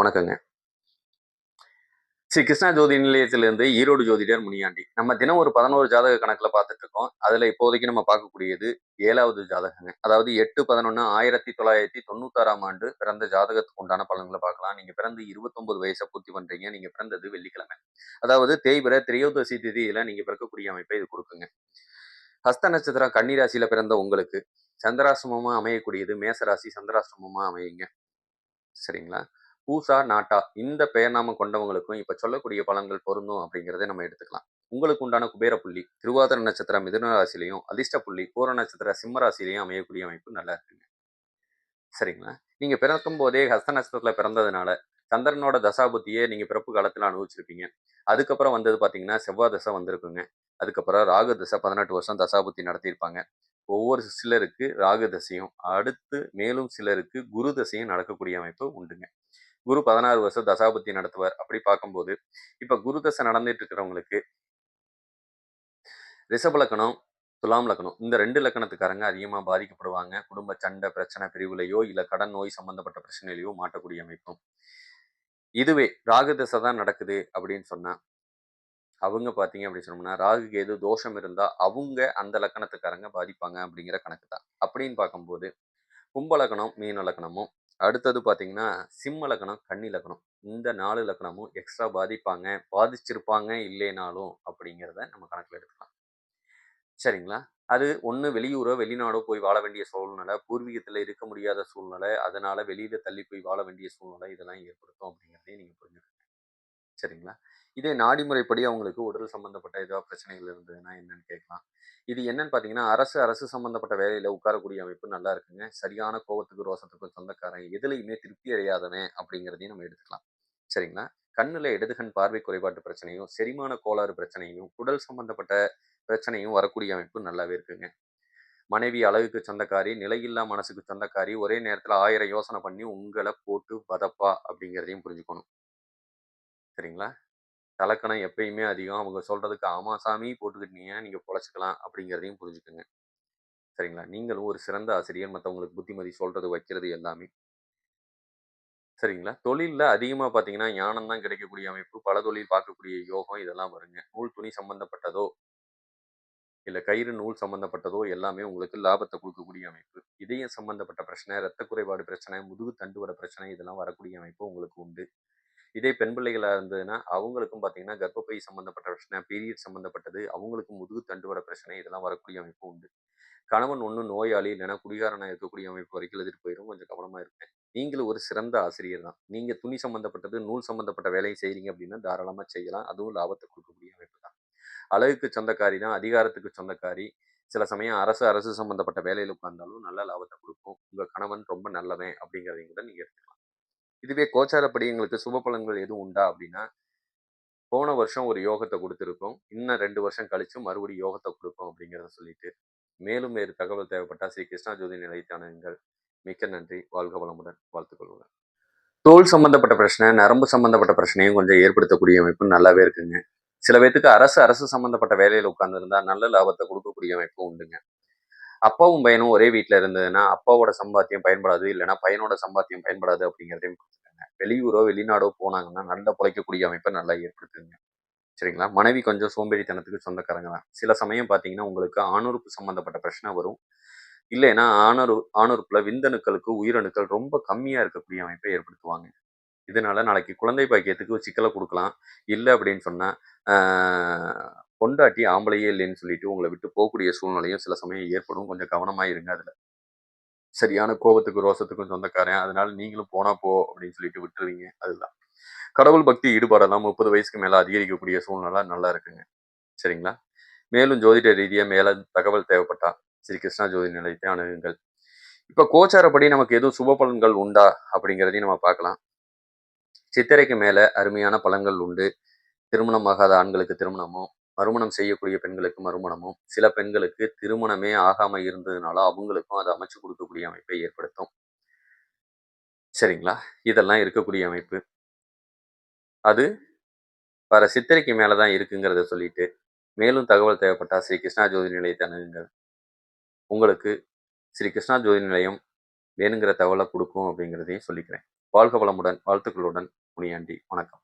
வணக்கங்க. ஸ்ரீ கிருஷ்ணா ஜோதி நிலையத்திலிருந்து ஈரோடு ஜோதிடர் முனியாண்டி. நம்ம தினம் ஒரு பதினோரு ஜாதக கணக்குல பார்த்துட்டு இருக்கோம் அதுல இப்போதைக்கு நம்ம பார்க்கக்கூடியது ஏழாவது ஜாதகங்க. அதாவது எட்டு பதினொன்னு ஆயிரத்தி தொள்ளாயிரத்தி தொண்ணூத்தாறாம் ஆண்டு பிறந்த ஜாதகத்துக்கு உண்டான பலன்களை பார்க்கலாம். நீங்க பிறந்து இருபத்தொன்பது வயசை பூர்த்தி பண்றீங்க. நீங்க பிறந்தது வெள்ளிக்கிழமை. அதாவது தேய்பிர திரையோதசி திதியில நீங்க பிறக்கக்கூடிய அமைப்பை இது கொடுக்குங்க. ஹஸ்த நட்சத்திரம் கன்னிராசியில் பிறந்த உங்களுக்கு சந்திராசிரமமாக அமையக்கூடியது. மேசராசி சந்திராசிரமமாக அமையுங்க. சரிங்களா? பூசா நாட்டா இந்த பெயர் நாம கொண்டவங்களுக்கும் இப்ப சொல்லக்கூடிய பலன்கள் பொருந்தும் அப்படிங்கிறத நம்ம எடுத்துக்கலாம். உங்களுக்கு உண்டான குபேர புள்ளி திருவாதிர நட்சத்திரம் மிதுன ராசிலையும் அதிர்ஷ்ட புள்ளி பூர நட்சத்திர சிம்ம ராசிலையும் அமையக்கூடிய அமைப்பு நல்லா இருக்குங்க. சரிங்களா? நீங்க பிறக்கும் போதே ஹஸ்த நட்சத்திரத்துல பிறந்ததுனால சந்திரனோட தசாபுத்தியே நீங்க பிறப்பு காலத்துல அனுபவிச்சிருப்பீங்க. அதுக்கப்புறம் வந்தது பாத்தீங்கன்னா செவ்வாய் தசை வந்திருக்குங்க. அதுக்கப்புறம் ராகு தசை பதினெட்டு வருஷம் தசாபுத்தி நடத்தியிருப்பாங்க. ஒவ்வொரு சிலருக்கு ராகு தசையும் அடுத்து மேலும் சிலருக்கு குரு தசையும் நடக்கக்கூடிய அமைப்பு உண்டுங்க. குரு பதினாறு வருஷம் தசாபுத்தி நடத்துவார். அப்படி பார்க்கும்போது இப்ப குரு தசை நடந்துட்டு இருக்கிறவங்களுக்கு ரிஷப லக்கணம் துலாம் லக்கணம் இந்த ரெண்டு லக்கணத்துக்காரங்க அதிகமாக பாதிக்கப்படுவாங்க. குடும்ப சண்டை பிரச்சனை பிரிவுலையோ இல்லை கடன் நோய் சம்பந்தப்பட்ட பிரச்சனையிலையோ மாட்டக்கூடிய அமைப்பும். இதுவே ராகு தசை தான் நடக்குது அப்படின்னு சொன்னால் அவங்க பார்த்தீங்க அப்படின்னு சொன்னோம்னா ராகுக்கு எது தோஷம் இருந்தால் அவங்க அந்த லக்கணத்துக்காரங்க பாதிப்பாங்க அப்படிங்கிற கணக்கு தான். அப்படின்னு பார்க்கும்போது கும்ப லக்கணம் மீன லக்கணமும் அடுத்தது பார்த்தீங்கன்னா சிம்ம லக்கணம் கன்னி லக்கணம் இந்த நாலு லக்கணமும் எக்ஸ்ட்ரா பாதிப்பாங்க பாதிச்சிருப்பாங்க இல்லைனாலும் அப்படிங்கிறத நம்ம கணக்கில் எடுத்துக்கலாம். சரிங்களா? அது ஒன்று வெளியூரோ வெளிநாடோ போய் வாழ வேண்டிய சூழ்நிலை பூர்வீகத்தில் இருக்க முடியாத சூழ்நிலை அதனால வெளியில தள்ளி போய் வாழ வேண்டிய சூழ்நிலை இதெல்லாம் ஏற்படுத்தும் அப்படிங்கிறதையும் நீங்கள் புரிஞ்சுக்கணும். சரிங்களா? இதே நாடி முறைப்படி அவங்களுக்கு உடல் சம்பந்தப்பட்ட ஏதோ பிரச்சனைகள் இருந்ததுன்னா என்னன்னு கேட்கலாம். இது என்னன்னு பார்த்தீங்கன்னா அரசு அரசு சம்பந்தப்பட்ட வேலையில் உட்காரக்கூடிய அமைப்பு நல்லா இருக்குங்க. சரியான கோபத்துக்கு ரோசத்துக்கு சொந்தக்காரன். எதுலையுமே திருப்தி அடையாதவன் அப்படிங்கிறதையும் நம்ம எடுத்துக்கலாம். சரிங்களா? கண்ணில் இடதுகண் பார்வை குறைபாட்டு பிரச்சனையும் செரிமான கோளாறு பிரச்சனையும் உடல் சம்பந்தப்பட்ட பிரச்சனையும் வரக்கூடிய அமைப்பு நல்லாவே இருக்குங்க. மனைவி அழகுக்கு சொந்தக்காரி நிலையில்லா மனசுக்கு சொந்தக்காரி ஒரே நேரத்தில் ஆயிரம் யோசனை பண்ணி உங்களை போட்டு பதப்பா அப்படிங்கிறதையும் புரிஞ்சுக்கணும். சரிங்களா? தலக்கணம் எப்பயுமே அதிகம். அவங்க சொல்றதுக்கு ஆமா சாமி போட்டுக்கிட்டீங்க. நீங்க பொழைச்சிக்கலாம். அப்படிங்கிறதையும் புரிஞ்சுக்கோங்க. சரிங்களா? நீங்களும் ஒரு சிறந்த ஆசிரியர். மற்றவங்களுக்கு புத்திமதி சொல்கிறது வைக்கிறது எல்லாமே. சரிங்களா? தொழிலில் அதிகமாக பார்த்தீங்கன்னா ஞானம் தான் கிடைக்கக்கூடிய அமைப்பு. பல தொழில் பார்க்கக்கூடிய யோகம் இதெல்லாம் வருங்க. நூல் துணி சம்பந்தப்பட்டதோ இல்லை கயிறு நூல் சம்பந்தப்பட்டதோ எல்லாமே உங்களுக்கு லாபத்தை கொடுக்கக்கூடிய அமைப்பு. இதயம் சம்பந்தப்பட்ட பிரச்சனை ரத்த குறைபாடு பிரச்சனை முதுகு தண்டுவட பிரச்சனை இதெல்லாம் வரக்கூடிய அமைப்பு உங்களுக்கு உண்டு. இதே பெண் பிள்ளைகளாக இருந்ததுன்னா அவங்களுக்கும் பார்த்தீங்கன்னா கர்ப்பப்பை சம்மந்தப்பட்ட பிரச்சனை பீரியட் சம்மந்தப்பட்டது அவங்களுக்கும் முதுகு தண்டுவட பிரச்சனை இதெல்லாம் வரக்கூடிய அமைப்பு உண்டு. கணவன் ஒன்றும் நோயாளி இல்லைன்னா குடிகாரனாக இருக்கக்கூடிய அமைப்பு வரைக்கும் எழுதிட்டு போயிடும் கொஞ்சம் கவனமாக இருப்பேன் நீங்களும் ஒரு சிறந்த ஆசிரியர் தான். நீங்கள் துணி சம்மந்தப்பட்டது நூல் சம்மந்தப்பட்ட வேலையை செய்கிறீங்க அப்படின்னா தாராளமாக செய்யலாம். அதுவும் லாபத்தை கொடுக்கக்கூடிய அமைப்பு தான். அழகுக்கு சொந்தக்காரி தான் அதிகாரத்துக்கு சொந்தக்காரி. சில சமயம் அரசு அரசு சம்மந்தப்பட்ட வேலையில் உட்கார்ந்தாலும் நல்ல லாபத்தை கொடுக்கும். உங்கள் கணவன் ரொம்ப நல்லவன் அப்படிங்கிறதையும் கூட நீங்கள் எடுத்துக்கலாம். இதுவே கோச்சாரப்படி எங்களுக்கு சுப பலன்கள் எதுவும் உண்டா அப்படின்னா போன வருஷம் ஒரு யோகத்தை கொடுத்துருக்கோம். இன்னும் ரெண்டு வருஷம் கழிச்சு மறுபடியும் யோகத்தை கொடுப்போம் அப்படிங்கிறத சொல்லிட்டு மேலும் வேறு தகவல் தேவைப்பட்டா ஸ்ரீ கிருஷ்ணா ஜோதி நிலையத்தானுங்கள் மிக்க நன்றி. வாழ்க வளமுடன். வாழ்த்துக்கொள்வோம் தோல் சம்பந்தப்பட்ட பிரச்சனை நரம்பு சம்பந்தப்பட்ட பிரச்சனையும் கொஞ்சம் ஏற்படுத்தக்கூடிய அமைப்பு நல்லாவே இருக்குங்க. சில பேர்த்துக்கு அரசு அரசு சம்பந்தப்பட்ட வேலையில் உட்கார்ந்துருந்தா நல்ல லாபத்தை கொடுக்கக்கூடிய அமைப்பும் உண்டுங்க. அப்பாவும் பையனும் ஒரே வீட்டில் இருந்ததுன்னா அப்பாவோட சம்பாத்தியம் பயன்படாது இல்லைன்னா பையனோட சம்பாத்தியம் பயன்படாது அப்படிங்கிறதையும் கொடுத்துருக்காங்க வெளியூரோ வெளிநாடோ போனாங்கன்னா நல்லா பிழைக்கக்கூடிய அமைப்பை நல்லா ஏற்படுத்துங்க சரிங்களா? மனைவி கொஞ்சம் சோம்பேறித்தனத்துக்கு சொந்தக்காரங்க தான். சில சமயம் பார்த்தீங்கன்னா உங்களுக்கு ஆணுறுப்பு சம்மந்தப்பட்ட பிரச்சனை வரும். இல்லைன்னா ஆணரு ஆணுறுப்பில் விந்தணுக்களுக்கு உயிரணுக்கள் ரொம்ப கம்மியாக இருக்கக்கூடிய அமைப்பை ஏற்படுத்துவாங்க. இதனால நாளைக்கு குழந்தை பாக்கியத்துக்கு சிக்கலை கொடுக்கலாம். இல்லை அப்படின்னு சொன்னால் பொண்டாட்டி ஆம்பளையே இல்லைன்னு சொல்லிட்டு உங்களை விட்டு போகக்கூடிய சூழ்நிலையும் சில சமயம் ஏற்படும். கொஞ்சம் கவனமாக இருங்க அதில். சரியான கோபத்துக்கு ரோசத்துக்கும் சொந்தக்காரன். அதனால நீங்களும் போனா போ அப்படின்னு சொல்லிட்டு விட்டுருவீங்க. அதுதான். கடவுள் பக்தி ஈடுபாடெல்லாம் முப்பது வயசுக்கு மேலே அதிகரிக்கக்கூடிய சூழ்நிலை நல்லா இருக்குங்க. சரிங்களா? மேலும் ஜோதிட ரீதியாக மேலே தகவல் தேவைப்பட்டா ஸ்ரீ கிருஷ்ணா ஜோதி நிலையத்தை அணுகுங்கள். இப்போ கோச்சாரப்படி நமக்கு எதுவும் சுப பலன்கள் உண்டா அப்படிங்கிறதையும் நம்ம பார்க்கலாம். சித்திரைக்கு மேலே அருமையான பலன்கள் உண்டு. திருமணம் ஆகாத ஆண்களுக்கு திருமணமும் மறுமணம் செய்யக்கூடிய பெண்களுக்கு மறுமணமும் சில பெண்களுக்கு திருமணமே ஆகாமல் இருந்ததுனால அவங்களுக்கும் அதை அமைச்சு கொடுக்கக்கூடிய அமைப்பை ஏற்படுத்தும். சரிங்களா? இதெல்லாம் இருக்கக்கூடிய அமைப்பு. அது வர சித்திரைக்கு மேலே தான் இருக்குங்கிறத சொல்லிட்டு மேலும் தகவல் தேவைப்பட்டா ஸ்ரீ கிருஷ்ணா ஜோதி நிலையத்தை அணுகுங்கள். உங்களுக்கு ஸ்ரீ கிருஷ்ணா ஜோதி நிலையம் வேணுங்கிற தகவலை கொடுக்கும் அப்படிங்கிறதையும் சொல்லிக்கிறேன். வாழ்க வளமுடன் வாழ்த்துக்களுடன். முனியாண்டி வணக்கம்.